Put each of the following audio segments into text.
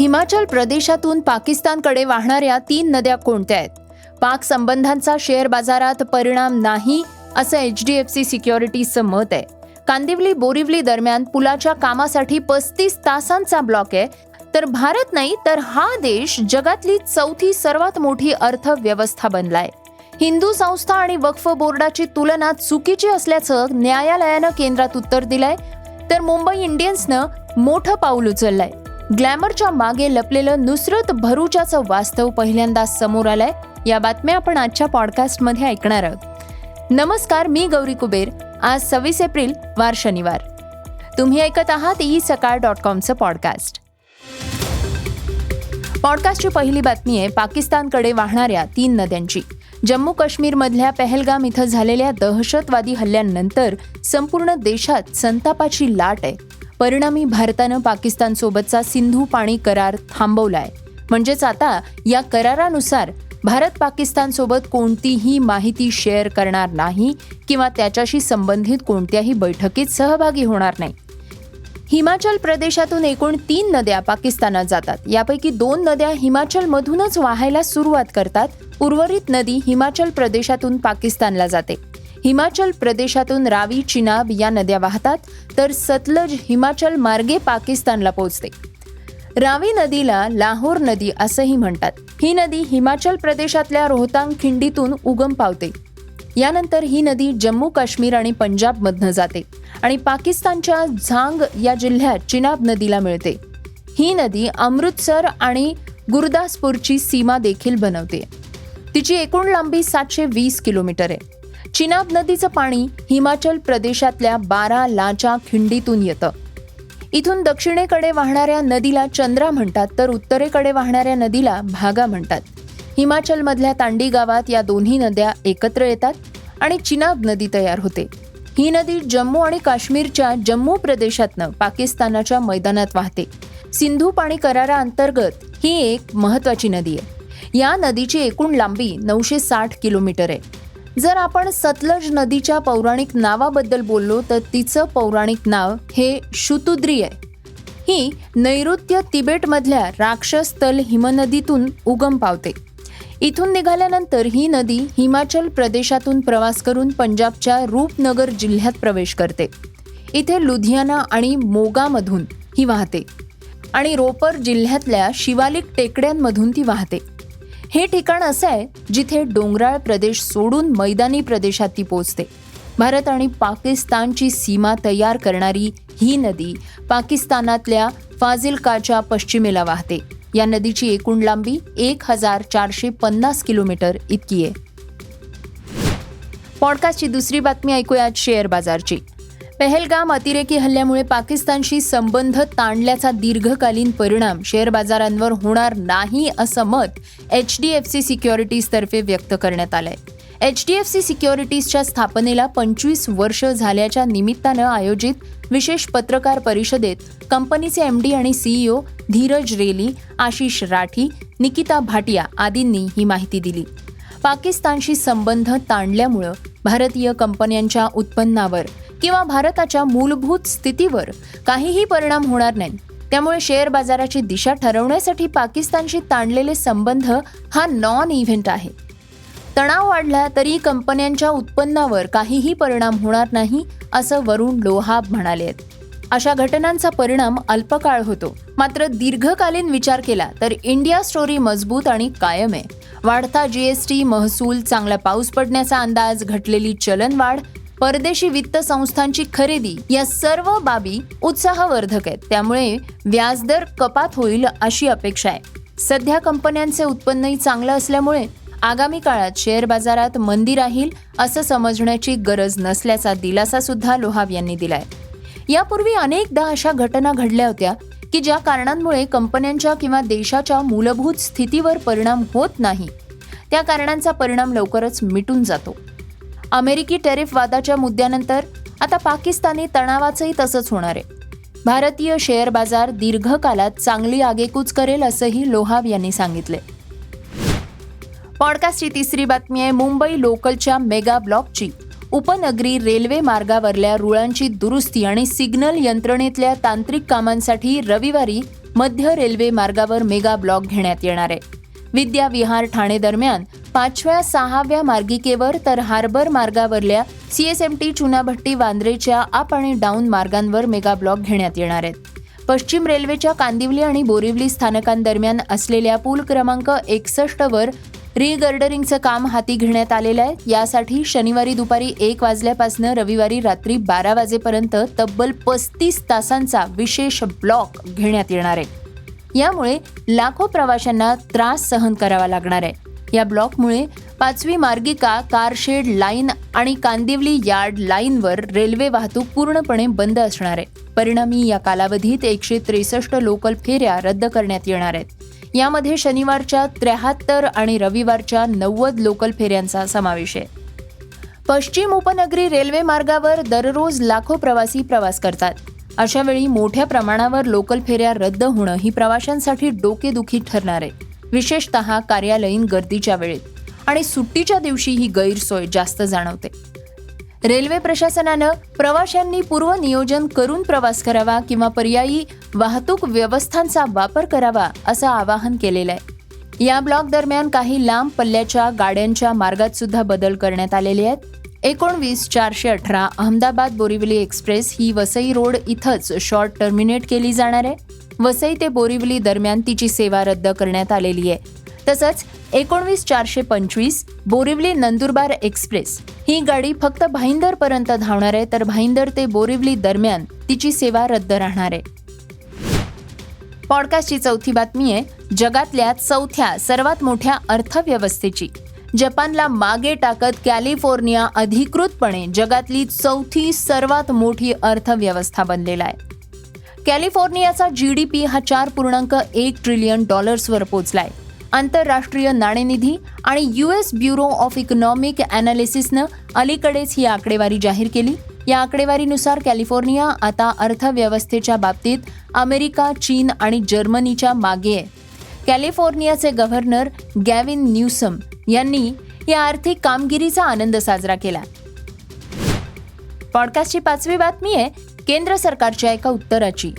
हिमाचल प्रदेशातून पाकिस्तानकडे वाहणाऱ्या तीन नद्या कोणत्या आहेत? पाक संबंधांचा शेअर बाजारात परिणाम नाही असं एच डी एफ सी सिक्युरिटीजचं मत आहे. कांदिवली बोरिवली दरम्यान पुलाच्या कामासाठी पस्तीस तासांचा ब्लॉक आहे. तर भारत नाही तर हा देश जगातली चौथी सर्वात मोठी अर्थव्यवस्था बनलाय. हिंदू संस्था आणि वक्फ बोर्डाची तुलना चुकीची असल्याचं न्यायालयानं केंद्रात उत्तर दिलंय. तर मुंबई इंडियन्सनं मोठं पाऊल उचललंय. ग्लॅमरच्या मागे लपलेलं नुसरत भरूच्याचं वास्तव पहिल्यांदा समोर आलंय या बातम्या आपण आजच्या पॉडकास्टमध्ये ऐकणार आहोत. नमस्कार मी गौरी कुबेर. आज सव्वीस एप्रिल वार शनिवार. तुम्ही ऐकत आहात ई सकाळ डॉट कॉमचं पॉडकास्ट. पॉडकास्टची पहिली बातमी आहे पाकिस्तानकडे वाहणाऱ्या तीन नद्यांची. जम्मू काश्मीरमधल्या पहलगाम इथं झालेल्या दहशतवादी हल्ल्यानंतर संपूर्ण देशात संतापाची लाट आहे. परिणामी भारतानं पाकिस्तानसोबतचा सिंधू पाणी करार थांबवलाय. म्हणजेच आता या करारानुसार भारत पाकिस्तानसोबत कोणतीही माहिती शेअर करणार नाही किंवा त्याच्याशी संबंधित कोणत्याही बैठकीत सहभागी होणार नाही. हिमाचल प्रदेशातून एकूण तीन नद्या पाकिस्तानात जातात. यापैकी दोन नद्या हिमाचलमधूनच वाहायला सुरुवात करतात. उर्वरित नदी हिमाचल प्रदेशातून पाकिस्तानला जाते. हिमाचल प्रदेशातून रावी चिनाब या नद्या वाहतात तर सतलज हिमाचल मार्गे पाकिस्तानला पोहोचते. रावी नदीला लाहोर नदी असंही म्हणतात. ही नदी हिमाचल प्रदेशातल्या रोहतांग खिंडीतून उगम पावते. यानंतर ही नदी जम्मू काश्मीर आणि पंजाबमधनं जाते आणि पाकिस्तानच्या झांग या जिल्ह्यात चिनाब नदीला मिळते. ही नदी अमृतसर आणि गुरदासपूरची सीमा देखील बनवते. तिची एकूण लांबी सातशे वीस किलोमीटर आहे. चिनाब नदीचं पाणी हिमाचल प्रदेशातल्या बारा लाचा खिंडीतून येतं. इथून दक्षिणेकडे वाहणाऱ्या नदीला चंद्रा म्हणतात तर उत्तरेकडे वाहणाऱ्या नदीला भागा म्हणतात. हिमाचलमधल्या तांडी गावात या दोन्ही नद्या एकत्र येतात आणि चिनाब नदी तयार होते. ही नदी जम्मू आणि काश्मीरच्या जम्मू प्रदेशातनं पाकिस्तानाच्या मैदानात वाहते. सिंधू पाणी कराराअंतर्गत ही एक महत्वाची नदी आहे. या नदीची एकूण लांबी नऊशे साठ किलोमीटर आहे. जर आपण सतलज नदीच्या पौराणिक नावाबद्दल बोललो तर तिचं पौराणिक नाव हे शुतुद्री आहे. ही नैऋत्य तिबेटमधल्या राक्षस तल हिमनदीतून उगम पावते. इथून निघाल्यानंतर ही नदी हिमाचल प्रदेशातून प्रवास करून पंजाबच्या रूपनगर जिल्ह्यात प्रवेश करते. इथे लुधियाना आणि मोगामधून ही वाहते आणि रोपर जिल्ह्यातल्या शिवालिक टेकड्यांमधून ती वाहते. हे ठिकाण असं आहे जिथे डोंगराळ प्रदेश सोडून मैदानी प्रदेशात ती पोचते भारत आणि पाकिस्तानची सीमा तयार करणारी ही नदी पाकिस्तानातल्या फाजिलकाच्या पश्चिमेला वाहते. या नदीची एकूण लांबी एक हजार चारशे पन्नास किलोमीटर इतकी आहे. पॉडकास्टची दुसरी बातमी ऐकूयात शेअर बाजारची. पहलगाम अतिरेकी हल्ल्यामुळे पाकिस्तानशी संबंध ताणल्याचा दीर्घकालीन परिणाम शेअर बाजारांवर होणार नाही असं मत एच डी एफ सी सिक्युरिटीजतर्फे व्यक्त करण्यात आलंय. एच डी एफ सी सिक्युरिटीजच्या स्थापनेला पंचवीस वर्ष झाल्याच्या निमित्तानं आयोजित विशेष पत्रकार परिषदेत कंपनीचे एम डी आणि सीईओ धीरज रेली आशिष राठी निकिता भाटिया आदींनी ही माहिती दिली. पाकिस्तानशी संबंध ताणल्यामुळं भारतीय कंपन्यांच्या उत्पन्नावर किंवा भारताच्या मूलभूत स्थितीवर काहीही परिणाम होणार नाही. त्यामुळे शेअर बाजाराची दिशा ठरवण्यासाठी पाकिस्तानशी ताणलेले संबंध हा नॉन इव्हेंट आहे. तणाव वाढला तरी कंपन्यांच्या उत्पन्नावर काहीही परिणाम होणार नाही असं वरुण लोहाब म्हणाले. आहेत अशा घटनांचा परिणाम अल्पकाळ होतो. मात्र दीर्घकालीन विचार केला तर इंडिया स्टोरी मजबूत आणि कायम आहे. वाढता जीएसटी महसूल चांगला पाऊस पडण्याचा अंदाज घटलेली चलनवाढ परदेशी वित्त संस्थांची खरेदी या सर्व बाबी उत्साहवर्धक आहेत. त्यामुळे व्याजदर कपात होईल अशी अपेक्षा आहे. सध्या कंपन्यांचे उत्पन्नही चांगलं असल्यामुळे आगामी काळात शेअर बाजारात मंदी राहील असं समजण्याची गरज नसल्याचा दिलासा सुद्धा लोहाब यांनी दिलाय. यापूर्वी अनेकदा अशा घटना घडल्या होत्या की ज्या कारणांमुळे कंपन्यांच्या किंवा देशाच्या मूलभूत स्थितीवर परिणाम होत नाही. त्या कारणांचा परिणाम लवकरच मिटून जातो. अमेरिकी टेरिफ वादाच्या मुद्द्यानंतर आता पाकिस्तानी तणावाचंही तसंच होणार आहे. भारतीय शेअर बाजार दीर्घकालात चांगली आगेकूच करेल असंही लोहाव यांनी सांगितले. पॉडकास्टची तिसरी बातमी आहे मुंबई लोकलच्या मेगा ब्लॉकची उपनगरी रेल्वे मार्गावरल्या रुळांची दुरुस्ती आणि सिग्नल यंत्रणेतल्या तांत्रिक कामांसाठी रविवारी मध्य रेल्वे मार्गावर मेगा ब्लॉक घेण्यात येणार आहे. विद्या विहार ठाणे दरम्यान पाचव्या सहाव्या मार्गिकेवर तर हार्बर मार्गावरल्या सीएसएमटी चुनाभट्टी वांद्रेच्या अप आणि डाऊन मार्गांवर मेगा ब्लॉक घेण्यात येणार आहेत. पश्चिम रेल्वेच्या कांदिवली आणि बोरिवली स्थानकांदरम्यान असलेल्या पूल क्रमांक एकसष्ट वर रिगर्डरिंगचं काम हाती घेण्यात आलेलं आहे. यासाठी शनिवारी दुपारी एक वाजल्यापासून रविवारी रात्री बारा वाजेपर्यंत तब्बल पस्तीस तासांचा विशेष ब्लॉक घेण्यात येणार आहे. यामुळे लाखो प्रवाशांना त्रास सहन करावा लागणार आहे. या ब्लॉकमुळे पाचवी मार्गिका कारशेड लाईन आणि कांदिवली यार्ड लाईनवर रेल्वे वाहतूक पूर्णपणे बंद असणार आहे. परिणामी या कालावधीत एकशे त्रेसष्ट लोकल फेऱ्या रद्द करण्यात येणार आहेत. यामध्ये शनिवारच्या त्र्याहत्तर आणि रविवारच्या नव्वद लोकल फेऱ्यांचा समावेश आहे. पश्चिम उपनगरी रेल्वे मार्गावर दररोज लाखो प्रवासी प्रवास करतात. अशावेळी मोठ्या प्रमाणावर लोकल फेऱ्या रद्द होणं ही प्रवाशांसाठी डोकेदुखी ठरणार आहे. विशेषतः कार्यालयीन गर्दीच्या वेळेत. आणि सुट्टीच्या दिवशी ही गैरसोय जास्त जाणवते. रेल्वे प्रशासनानं प्रवाशांनी पूर्व नियोजन करून प्रवास करावा किंवा पर्यायी वाहतूक व्यवस्थांचा वापर करावा असं आवाहन केलेलं आहे. या ब्लॉक दरम्यान काही लांब पल्ल्याच्या गाड्यांच्या मार्गात सुद्धा बदल करण्यात आलेले आहेत. एकोणवीस चारशे अठरा अहमदाबाद बोरिवली एक्सप्रेस ही वसई रोड इथंच शॉर्ट टर्मिनेट केली जाणार आहे. वसई ते बोरिवली दरम्यान तिची सेवा रद्द करण्यात आलेली आहे. तसंच एकोणवीस चारशे पंचवीस बोरिवली नंदुरबार एक्सप्रेस ही गाडी फक्त भाईंदर पर्यंत धावणार आहे तर भाईंदर ते बोरिवली दरम्यान तिची सेवा रद्द राहणार आहे. पॉडकास्टची चौथी बातमी आहे जगातल्या चौथ्या सर्वात मोठ्या अर्थव्यवस्थेची. जपानला मागे टाकत कॅलिफोर्निया अधिकृतपणे जगातली चौथी सर्वात मोठी अर्थव्यवस्था बनलेला आहे. कॅलिफोर्नियाचा जी डी पी हा चार पूर्णांक एक ट्रिलियन डॉलर्सवर पोचलाय. आंतरराष्ट्रीय नाणेनिधी आणि U S bureau of economic अनालिसिसनं अलीकडेच ही आकडेवारी जाहीर केली. या आकडेवारीनुसार कॅलिफोर्निया आता अर्थव्यवस्थेच्या बाबतीत अमेरिका चीन आणि जर्मनीच्या मागे आहे. कॅलिफोर्नियाचे गव्हर्नर गॅविन न्यूसम यांनी या आर्थिक कामगिरीचा आनंद साजरा केला. पॉडकास्टची पाचवी बातमी आहे केंद्र सरकारच्या एका उत्तराची.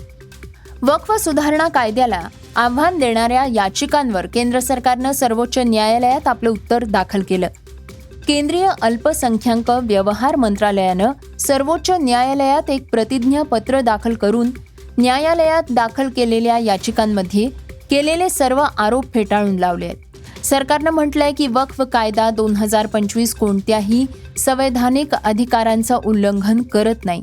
वक्फ सुधारणा कायद्याला आव्हान देणाऱ्या याचिकांवर केंद्र सरकारनं सर्वोच्च न्यायालयात आपलं उत्तर दाखल केलं. केंद्रीय अल्पसंख्याक व्यवहार मंत्रालयानं सर्वोच्च न्यायालयात एक प्रतिज्ञापत्र दाखल करून न्यायालयात दाखल केलेल्या याचिकांमध्ये केलेले सर्व आरोप फेटाळून लावले आहेत. सरकारनं म्हटलंय की वक्फ कायदा दोन हजार पंचवीस कोणत्याही संवैधानिक अधिकारांचं उल्लंघन करत नाही.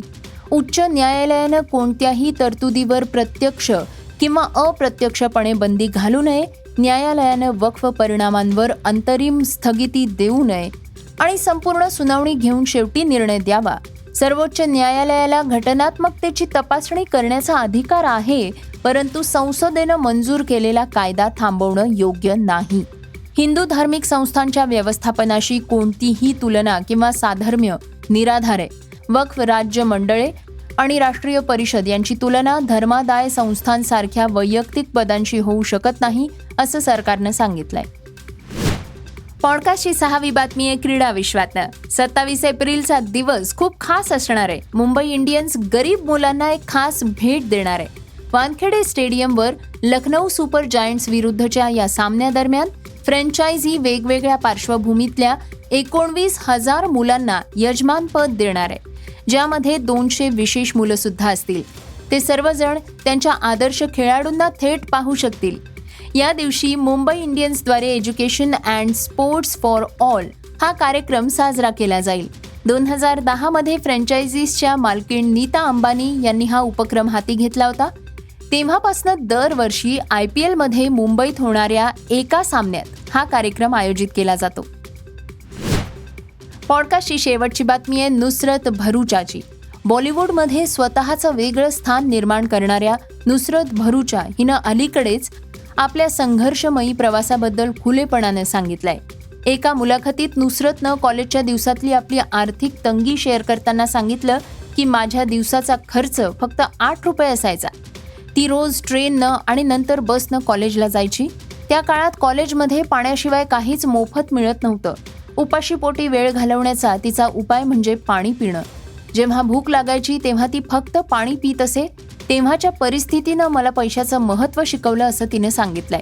उच्च न्यायालयानं कोणत्याही तरतुदीवर प्रत्यक्ष किंवा अप्रत्यक्षपणे बंदी घालू नये न्यायालयानं वक्फ परिणामांवर अंतरिम स्थगिती देऊ नये आणि संपूर्ण सुनावणी घेऊन शेवटी निर्णय द्यावा. सर्वोच्च न्यायालयाला घटनात्मकतेची तपासणी करण्याचा अधिकार आहे परंतु संसदेनं मंजूर केलेला कायदा थांबवणं योग्य नाही. हिंदू धार्मिक संस्थांच्या व्यवस्थापनाशी कोणतीही तुलना किंवा साधर्म्य निराधार आहे. वक्फ राज्य मंडळे आणि राष्ट्रीय परिषद यांची तुलना धर्मादाय संस्थांसारख्या वैयक्तिक पदांशी होऊ शकत नाही असं सरकारनं सांगितलंय. पॉडकास्टची सहावी बातमी आहे क्रीडा विश्वातनं. सत्तावीस एप्रिलचा दिवस खूप खास असणार आहे. मुंबई इंडियन्स गरीब मुलांना एक खास भेट देणार आहे. वानखेडे स्टेडियमवर लखनौ सुपर जायंट्स विरुद्धच्या या सामन्यादरम्यान फ्रँचायझी वेगवेगळ्या पार्श्वभूमीतल्या एकोणवीस हजार मुलांना यजमानपद देणार आहे. ज्यामध्ये दोनशे विशेष मुलं सुद्धा असतील. ते सर्वजण त्यांच्या आदर्श खेळाडूंना थेट पाहू शकतील. या दिवशी Mumbai इंडियन्सद्वारे education and sports for all हा कार्यक्रम साजरा केला जाईल. दोन हजार दहामध्ये फ्रँचायझीसच्या मालकीण नीता अंबानी यांनी हा उपक्रम हाती घेतला होता. तेव्हापासून दरवर्षी आय पी एलमध्ये मुंबईत होणाऱ्या एका सामन्यात हा कार्यक्रम आयोजित केला जातो. पॉडकास्टची शेवटची बातमी आहे नुसरत भरूचाची. बॉलिवूडमध्ये स्वतःचं वेगळं स्थान निर्माण करणाऱ्या नुसरत भरूचा हिनं अलीकडेच आपल्या संघर्षमयी प्रवासाबद्दल खुलेपणाने सांगितलंय. एका मुलाखतीत नुसरतनं कॉलेजच्या दिवसातली आपली आर्थिक तंगी शेअर करताना सांगितलं की माझ्या दिवसाचा खर्च फक्त आठ रुपये असायचा. ती रोज ट्रेननं आणि नंतर बसनं कॉलेजला जायची. त्या काळात कॉलेजमध्ये पाण्याशिवाय काहीच मोफत मिळत नव्हतं. उपाशीपोटी वेळ घालवण्याचा तिचा उपाय म्हणजे पाणी पिणं. जेव्हा भूक लागायची तेव्हा ती फक्त पाणी पित असे. तेव्हाच्या परिस्थितीनं मला पैशाचं महत्त्व शिकवलं असं तिने सांगितलंय.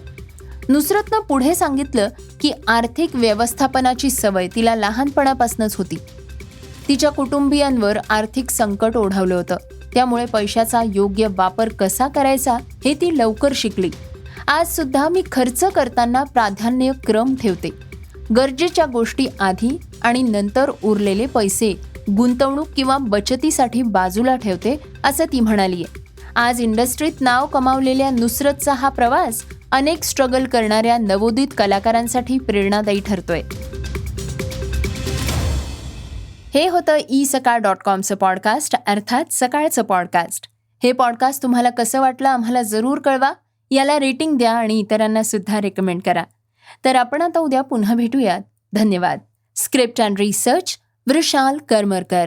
नुसरतनं पुढे सांगितलं की आर्थिक व्यवस्थापनाची सवय तिला लहानपणापासूनच होती. तिच्या कुटुंबियांवर आर्थिक संकट ओढवलं होतं. त्यामुळे पैशाचा योग्य वापर कसा करायचा हे ती लवकर शिकली. आज सुद्धा मी खर्च करताना प्राधान्य क्रम ठेवते. गरजेच्या गोष्टी आधी आणि नंतर उरलेले पैसे गुंतवणूक किंवा बचतीसाठी बाजूला ठेवते असं ती म्हणाली आज इंडस्ट्रीत नाव कमावलेल्या नुसरतचा हा प्रवास अनेक स्ट्रगल करणाऱ्या नवोदित कलाकारांसाठी प्रेरणादायी ठरतोय. हे होतं ई सकाळ डॉट कॉमचं पॉडकास्ट अर्थात सकाळचं पॉडकास्ट. हे पॉडकास्ट तुम्हाला कसं वाटलं आम्हाला जरूर कळवा. याला रेटिंग द्या आणि इतरांना सुद्धा रेकमेंड करा. तर आपण आता उद्या पुन्हा भेटूयात. धन्यवाद. Script and research Vrushal Karmarkar.